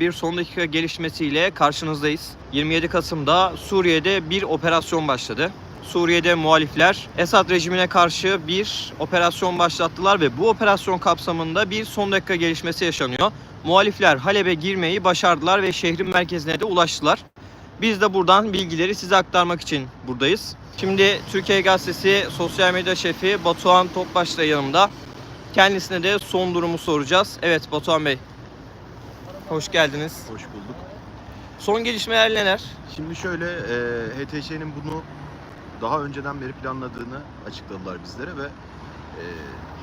Bir son dakika gelişmesiyle karşınızdayız. 27 Kasım'da Suriye'de bir operasyon başladı. Suriye'de muhalifler Esad rejimine karşı bir operasyon başlattılar ve bu operasyon kapsamında bir son dakika gelişmesi yaşanıyor. Muhalifler Halep'e girmeyi başardılar ve şehrin merkezine de ulaştılar. Biz de buradan bilgileri size aktarmak için buradayız. Şimdi Türkiye Gazetesi sosyal medya şefi Batuhan Topbaş da yanımda. Kendisine de son durumu soracağız. Evet Batuhan Bey. Hoş geldiniz. Hoş bulduk. Son gelişmeler neler? Şimdi şöyle, e, HTŞ'nin bunu daha önceden beri planladığını açıkladılar bizlere ve e,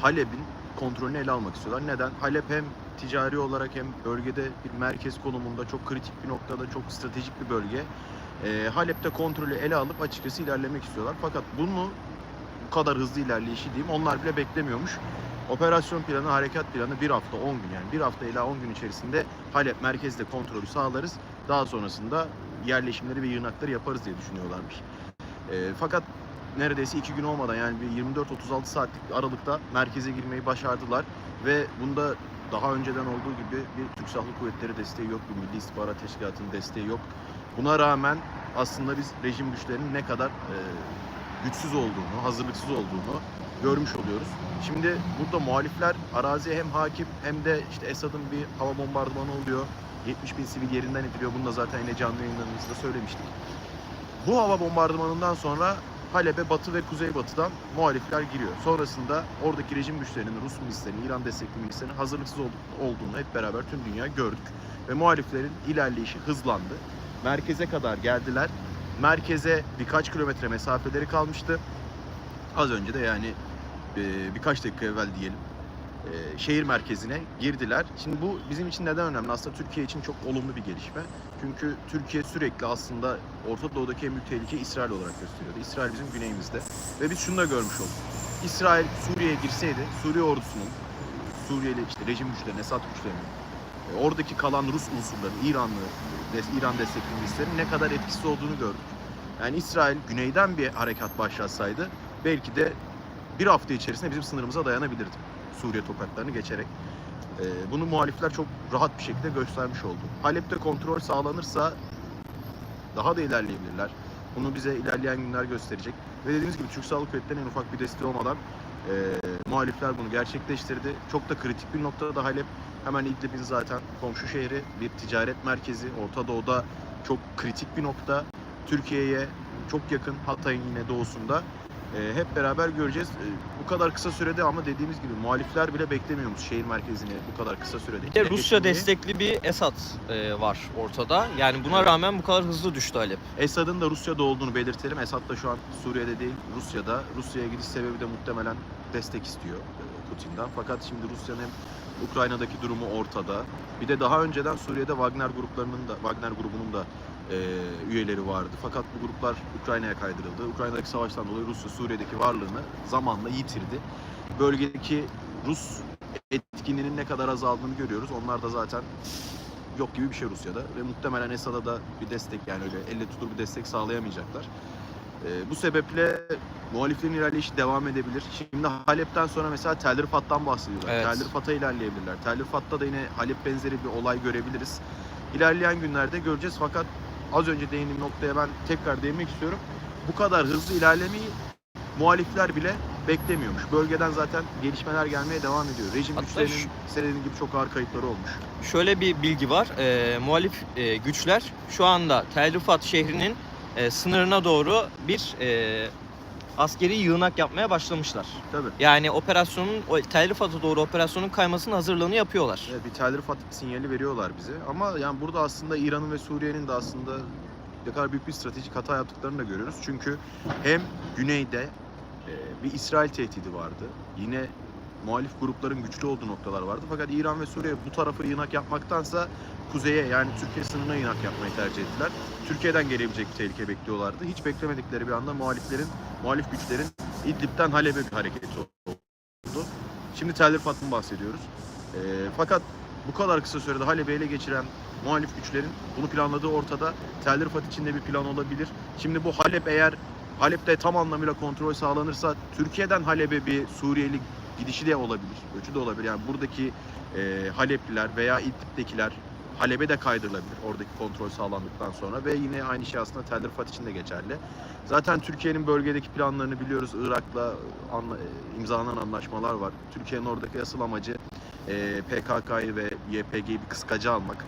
Halep'in kontrolünü ele almak istiyorlar. Neden? Halep hem ticari olarak hem bölgede bir merkez konumunda çok kritik bir noktada çok stratejik bir bölge. E, Halep'te kontrolü ele alıp açıkçası ilerlemek istiyorlar. Fakat bunu bu kadar hızlı ilerleyişi diyeyim onlar bile beklemiyormuş. Operasyon planı, harekat planı bir hafta 10 gün yani bir hafta ila 10 gün içerisinde Halep merkezde kontrolü sağlarız. Daha sonrasında yerleşimleri ve yığınakları yaparız diye düşünüyorlarmış. E, fakat neredeyse iki gün olmadan yani bir 24-36 saatlik aralıkta merkeze girmeyi başardılar ve bunda daha önceden olduğu gibi bir Türk Silahlı Kuvvetleri desteği yok, bir Milli İstihbarat Teşkilatı'nın desteği yok. Buna rağmen aslında biz rejim güçlerinin ne kadar e, güçsüz olduğunu, hazırlıksız olduğunu görmüş oluyoruz. Şimdi burada muhalifler araziye hem hakim hem de işte Esad'ın bir hava bombardımanı oluyor. 70 bin sivil yerinden ediliyor. Bunu da zaten yine canlı yayınlarımızda söylemiştik. Bu hava bombardımanından sonra Halep'e batı ve kuzeybatıdan muhalifler giriyor. Sonrasında oradaki rejim güçlerinin, Rus milislerinin, İran destekli milislerin hazırlıksız ol- olduğunu hep beraber tüm dünya gördük. Ve muhaliflerin ilerleyişi hızlandı. Merkeze kadar geldiler. Merkeze birkaç kilometre mesafeleri kalmıştı. Az önce de yani e, birkaç dakika evvel diyelim e, şehir merkezine girdiler. Şimdi bu bizim için neden önemli? Aslında Türkiye için çok olumlu bir gelişme. Çünkü Türkiye sürekli aslında Orta Doğu'daki en büyük tehlike İsrail olarak gösteriyordu. İsrail bizim güneyimizde. Ve biz şunu da görmüş olduk. İsrail Suriye'ye girseydi Suriye ordusunun, Suriyeli işte rejim güçlerinin, Esad güçlerinin, e, oradaki kalan Rus unsurların, İranlı, İran destekli milislerin ne kadar etkisiz olduğunu gördük. Yani İsrail güneyden bir harekat başlatsaydı belki de bir hafta içerisinde bizim sınırımıza dayanabilirdi. Suriye topraklarını geçerek. Ee, bunu muhalifler çok rahat bir şekilde göstermiş oldu. Halep'te kontrol sağlanırsa daha da ilerleyebilirler. Bunu bize ilerleyen günler gösterecek. Ve dediğimiz gibi Türk Silahlı Kuvvetleri'nin en ufak bir desteği olmadan e, muhalifler bunu gerçekleştirdi. Çok da kritik bir noktada da Halep. Hemen İdlib'in zaten komşu şehri, bir ticaret merkezi. Orta Doğu'da çok kritik bir nokta. Türkiye'ye çok yakın, Hatay'ın yine doğusunda. E, hep beraber göreceğiz. E, bu kadar kısa sürede ama dediğimiz gibi muhalifler bile beklemiyormuş şehir merkezini bu kadar kısa sürede. Bir de Rusya Geçirmeyi. destekli bir Esad e, var ortada. Yani buna rağmen bu kadar hızlı düştü Halep. Esad'ın da Rusya'da olduğunu belirtelim. Esad da şu an Suriye'de değil, Rusya'da. Rusya'ya gidiş sebebi de muhtemelen destek istiyor e, Putin'den. Fakat şimdi Rusya'nın Ukrayna'daki durumu ortada. Bir de daha önceden Suriye'de Wagner gruplarının da Wagner grubunun da e, üyeleri vardı. Fakat bu gruplar Ukrayna'ya kaydırıldı. Ukrayna'daki savaştan dolayı Rusya Suriye'deki varlığını zamanla yitirdi. Bölgedeki Rus etkinliğinin ne kadar azaldığını görüyoruz. Onlar da zaten yok gibi bir şey Rusya'da ve muhtemelen Esad'a da bir destek yani öyle elle tutur bir destek sağlayamayacaklar. Ee, bu sebeple muhaliflerin ilerleyişi devam edebilir. Şimdi Halep'ten sonra mesela Tel Rifat'tan bahsediyorlar. Evet. Tel Rifat'a ilerleyebilirler. Tel Rifat'ta da yine Halep benzeri bir olay görebiliriz. İlerleyen günlerde göreceğiz fakat az önce değindiğim noktaya ben tekrar değinmek istiyorum. Bu kadar hızlı ilerlemeyi muhalifler bile beklemiyormuş. Bölgeden zaten gelişmeler gelmeye devam ediyor. Rejim Hatta güçlerinin söylediğim gibi çok ağır kayıpları olmuş. Şöyle bir bilgi var. E, muhalif e, güçler şu anda Tel Rifat şehrinin e, sınırına doğru bir e, askeri yığınak yapmaya başlamışlar. Tabii. Yani operasyonun o Tel Rifat'a doğru operasyonun kaymasının hazırlığını yapıyorlar. Evet, bir Tel Rifat sinyali veriyorlar bize. Ama yani burada aslında İran'ın ve Suriye'nin de aslında ne kadar büyük bir stratejik hata yaptıklarını da görüyoruz. Çünkü hem güneyde e, bir İsrail tehdidi vardı. Yine muhalif grupların güçlü olduğu noktalar vardı. Fakat İran ve Suriye bu tarafı yığınak yapmaktansa kuzeye yani Türkiye sınırına yığınak yapmayı tercih ettiler. Türkiye'den gelebilecek bir tehlike bekliyorlardı. Hiç beklemedikleri bir anda muhaliflerin, muhalif güçlerin İdlib'den Halep'e bir hareketi oldu. Şimdi Tel Rifat'tan bahsediyoruz. E, fakat bu kadar kısa sürede Halep'i ele geçiren muhalif güçlerin bunu planladığı ortada. Tel Rifat içinde bir plan olabilir. Şimdi bu Halep eğer Halep'te tam anlamıyla kontrol sağlanırsa Türkiye'den Halep'e bir Suriyeli gidişi de olabilir. Göçü de olabilir. Yani buradaki e, Halepliler veya İdlib'dekiler Halep'e de kaydırılabilir oradaki kontrol sağlandıktan sonra ve yine aynı şey aslında Tel Rifat için de geçerli. Zaten Türkiye'nin bölgedeki planlarını biliyoruz. Irak'la anla, e, imzalanan anlaşmalar var. Türkiye'nin oradaki asıl amacı e, PKK'yı ve YPG'yi bir kıskacı almak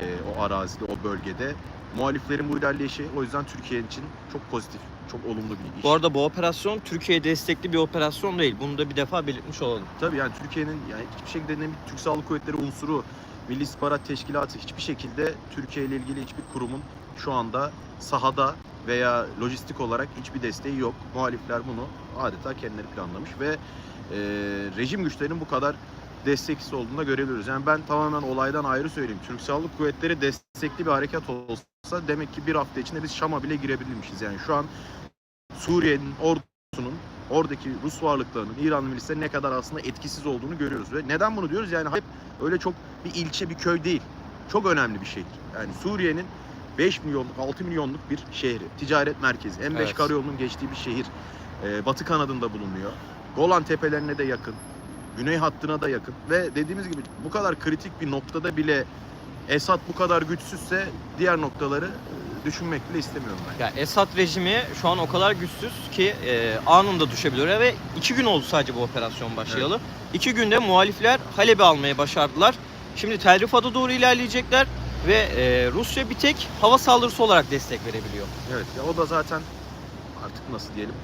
e, o arazide, o bölgede. Muhaliflerin bu ilerleyişi o yüzden Türkiye için çok pozitif, çok olumlu bir iş. Bu arada bu operasyon Türkiye destekli bir operasyon değil. Bunu da bir defa belirtmiş olalım. Tabii yani Türkiye'nin yani hiçbir şekilde ne Türk Silahlı Kuvvetleri unsuru, Milli İstihbarat Teşkilatı hiçbir şekilde Türkiye ile ilgili hiçbir kurumun şu anda sahada veya lojistik olarak hiçbir desteği yok. Muhalifler bunu adeta kendileri planlamış ve e, rejim güçlerinin bu kadar desteksiz olduğunu da görebiliyoruz. Yani ben tamamen olaydan ayrı söyleyeyim. Türk Silahlı Kuvvetleri destekli bir harekat olsa demek ki bir hafta içinde biz Şam'a bile girebilirmişiz. Yani şu an Suriye'nin ordusunun oradaki Rus varlıklarının İranlı milislerin ne kadar aslında etkisiz olduğunu görüyoruz. Ve neden bunu diyoruz? Yani hep öyle çok bir ilçe, bir köy değil. Çok önemli bir şehir. Yani Suriye'nin 5 milyonluk, 6 milyonluk bir şehri. Ticaret merkezi. M5 Evet. karayolunun geçtiği bir şehir. Ee, batı kanadında bulunuyor. Golan tepelerine de yakın. Güney hattına da yakın. Ve dediğimiz gibi bu kadar kritik bir noktada bile Esad bu kadar güçsüzse diğer noktaları e, düşünmek bile istemiyorum ben. Ya Esad rejimi şu an o kadar güçsüz ki e, anında düşebiliyor ve iki gün oldu sadece bu operasyon başlayalı. İki günde muhalifler Halep'i almayı başardılar. Şimdi Tel Rifad'a doğru ilerleyecekler ve e, Rusya bir tek hava saldırısı olarak destek verebiliyor. Evet ya o da zaten artık nasıl diyelim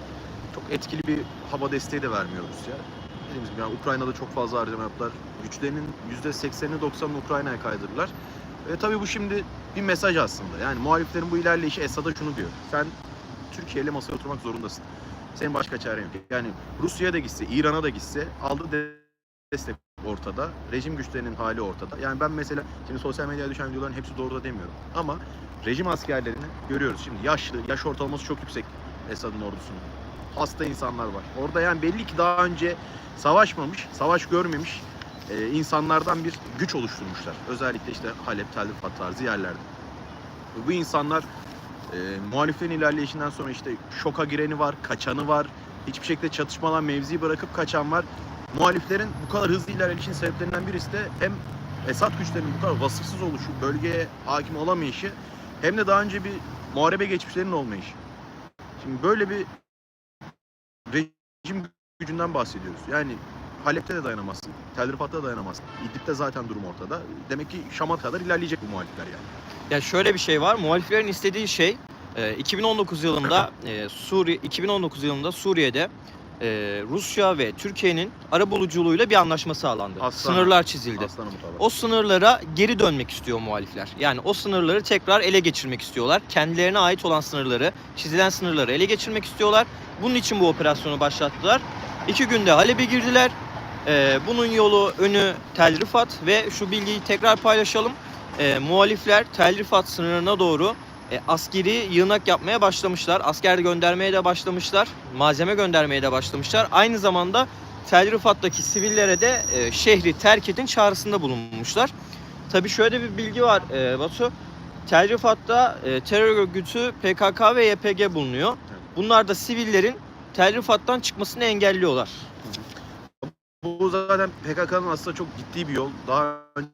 çok etkili bir hava desteği de vermiyor Rusya. Yani Ukrayna'da çok fazla harcama yaptılar. Güçlerinin %80'ini 90'ını Ukrayna'ya kaydırdılar. Ve tabii bu şimdi bir mesaj aslında. Yani muhaliflerin bu ilerleyişi Esad'a şunu diyor. Sen Türkiye ile masaya oturmak zorundasın. Senin başka çaren yok. Yani Rusya'ya da gitse, İran'a da gitse aldığı de- destek ortada. Rejim güçlerinin hali ortada. Yani ben mesela şimdi sosyal medyaya düşen videoların hepsi doğru da demiyorum. Ama rejim askerlerini görüyoruz. Şimdi yaşlı, yaş ortalaması çok yüksek Esad'ın ordusunun. Hasta insanlar var. Orada yani belli ki daha önce savaşmamış, savaş görmemiş e, insanlardan bir güç oluşturmuşlar. Özellikle işte Halep, Tel Rifat tarzı yerlerde. Bu insanlar e, muhaliflerin ilerleyişinden sonra işte şoka gireni var, kaçanı var. Hiçbir şekilde çatışmadan mevziyi bırakıp kaçan var. Muhaliflerin bu kadar hızlı ilerleyişin sebeplerinden birisi de hem Esad güçlerinin bu kadar vasıfsız oluşu, bölgeye hakim olamayışı hem de daha önce bir muharebe geçmişlerinin olmayışı. Şimdi böyle bir rejim gücünden bahsediyoruz. Yani Halep'te de dayanamazsın, Tel Rifat'ta da dayanamazsın. İdlib'de zaten durum ortada. Demek ki Şam'a kadar ilerleyecek bu muhalifler yani. Ya şöyle bir şey var. Muhaliflerin istediği şey e, 2019 yılında e, Suriye 2019 yılında Suriye'de e, Rusya ve Türkiye'nin arabuluculuğuyla bir anlaşma sağlandı. Aslanım. Sınırlar çizildi. Aslanım. O sınırlara geri dönmek istiyor muhalifler. Yani o sınırları tekrar ele geçirmek istiyorlar. Kendilerine ait olan sınırları, çizilen sınırları ele geçirmek istiyorlar. Bunun için bu operasyonu başlattılar. İki günde Halep'e girdiler. Ee, bunun yolu önü Tel Rifat ve şu bilgiyi tekrar paylaşalım. Ee, muhalifler Tel Rifat sınırına doğru e, askeri yığınak yapmaya başlamışlar. Asker göndermeye de başlamışlar. Malzeme göndermeye de başlamışlar. Aynı zamanda Tel Rifat'taki sivillere de e, şehri terk edin çağrısında bulunmuşlar. Tabi şöyle bir bilgi var e, Batu. Tel Rifat'ta e, terör örgütü PKK ve YPG bulunuyor. Bunlar da sivillerin Tel Rifat'tan çıkmasını engelliyorlar. Bu zaten PKK'nın aslında çok ciddi bir yol. Daha önce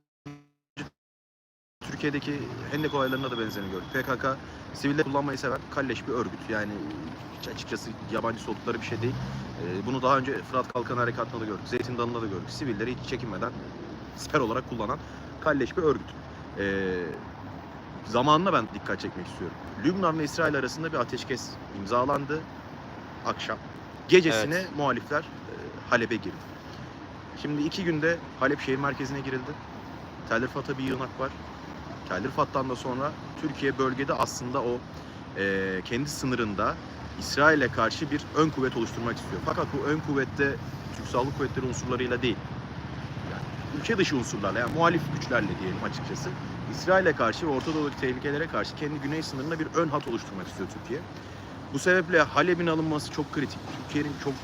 Türkiye'deki Hendek olaylarına da benzerini gördük. PKK siviller kullanmayı seven kalleş bir örgüt. Yani hiç açıkçası yabancı oldukları bir şey değil. Ee, bunu daha önce Fırat Kalkan Harekatı'nda da gördük. Zeytin Dalı'nda da gördük. Sivilleri hiç çekinmeden siper olarak kullanan kalleş bir örgüt. Zamanına ben dikkat çekmek istiyorum. Lübnan ve İsrail arasında bir ateşkes imzalandı akşam. Gecesine Evet. muhalifler e, Halep'e girdi. Şimdi iki günde Halep şehir merkezine girildi. Tel Rifat'a bir yığınak var. Tel Rifat'tan da sonra Türkiye bölgede aslında o e, kendi sınırında İsrail'e karşı bir ön kuvvet oluşturmak istiyor. Fakat bu ön kuvvette Türk Silahlı Kuvvetleri unsurlarıyla değil. Yani ülke dışı unsurlarla yani muhalif güçlerle diyelim açıkçası. İsrail'e karşı ve Orta Doğu'daki tehlikelere karşı kendi güney sınırında bir ön hat oluşturmak istiyor Türkiye. Bu sebeple Halep'in alınması çok kritik. Türkiye'nin çok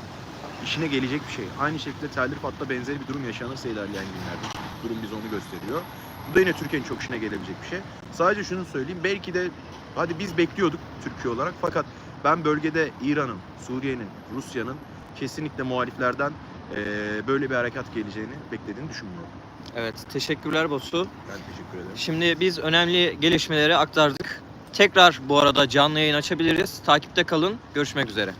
işine gelecek bir şey. Aynı şekilde Tel Rifat'ta benzeri bir durum yaşanırsa ilerleyen günlerde. Durum bize onu gösteriyor. Bu da yine Türkiye'nin çok işine gelebilecek bir şey. Sadece şunu söyleyeyim. Belki de hadi biz bekliyorduk Türkiye olarak fakat ben bölgede İran'ın, Suriye'nin, Rusya'nın kesinlikle muhaliflerden böyle bir harekat geleceğini beklediğini düşünmüyorum. Evet, teşekkürler Bosu. Ben teşekkür ederim. Şimdi biz önemli gelişmeleri aktardık. Tekrar bu arada canlı yayın açabiliriz. Takipte kalın. Görüşmek üzere.